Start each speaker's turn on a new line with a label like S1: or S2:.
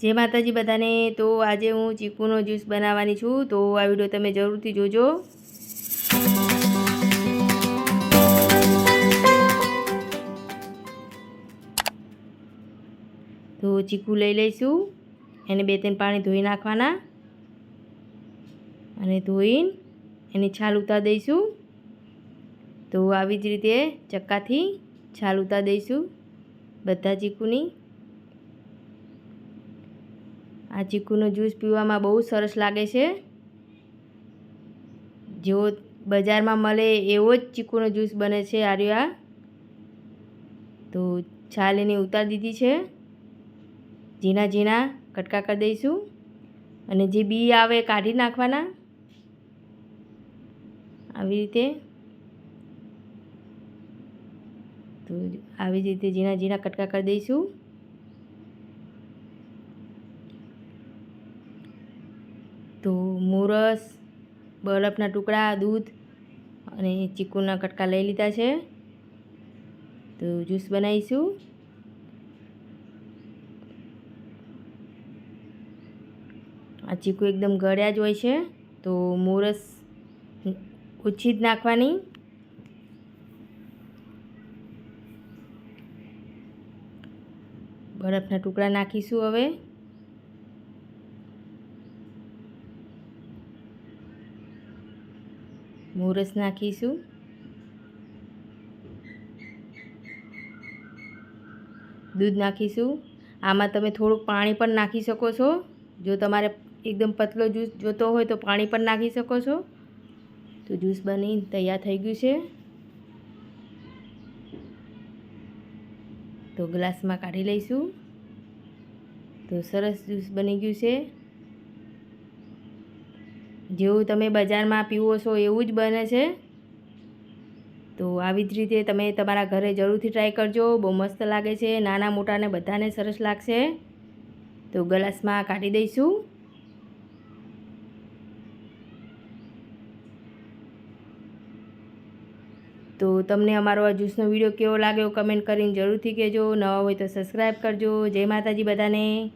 S1: જય માતાજી બધાને, તો આજે હું ચીકુનો જ્યુસ બનાવવાની છું, તો આ વીડિયો તમે જરૂરથી જોજો. તો ચીકુ લઈ લઈશું. એને બે ત્રણ પાણી ધોઈ નાખવાના. અને ધોઈને એની છાલ ઉતાર દઈશું. તો આવી જ રીતે ચક્કાથી છાલ ઉતાર દઈશું. બધા ચીકુની. આ ચીકુનો જ્યુસ પીવામાં બહુ સરસ લાગે છે. જેવો બજારમાં મળે એવો જ ચીકુનો જ્યુસ બને છે આર્યા. તો છાલ એની ઉતાર દીધી છે. ઝીણા ઝીણા કટકા કરી દઈશું. અને જે બી આવે કાઢી નાખવાના. આવી રીતે. તો આવી રીતે ઝીણા ઝીણા કટકા કરી દઈશું. તો મોરસ, બરફના ટુકડા, દૂધ અને ચીકુના કટકા લઈ લીધા છે. તો જ્યુસ બનાવીશું. આ ચીકુ એકદમ ગળ્યા જ હોય છે, તો મોરસ ઓછી જ નાખવાની. બરફના ટુકડા નાખીશું હવે. મોરસ નાખીશું. દૂધ નાખીશું. આમાં તમે થોડુંક પાણી પણ નાખી શકો છો. જો તમારે એકદમ પતલો જ્યુસ જોતો હોય તો પાણી પણ નાખી શકો છો. તો જ્યુસ બની તૈયાર થઈ ગયું છે. તો ગ્લાસમાં કાઢી લઈશું. તો સરસ જ્યુસ બની ગયું છે. જેવું તમે બજારમાં પીવો છો એવું જ બને છે. તો આવી જ રીતે તમે તમારા ઘરે જરૂરથી ટ્રાય કરજો. બહુ મસ્ત લાગે છે. નાના મોટાને બધાને સરસ લાગશે. તો ગ્લાસમાં કાઢી દઈશું. તો તમને અમારો આ જ્યુસનો વીડિયો કેવો લાગ્યો? કમેન્ટ કરીને જરૂરથી કહેજો. નવા હોય તો સબસ્ક્રાઈબ કરજો. જય માતાજી બધાને.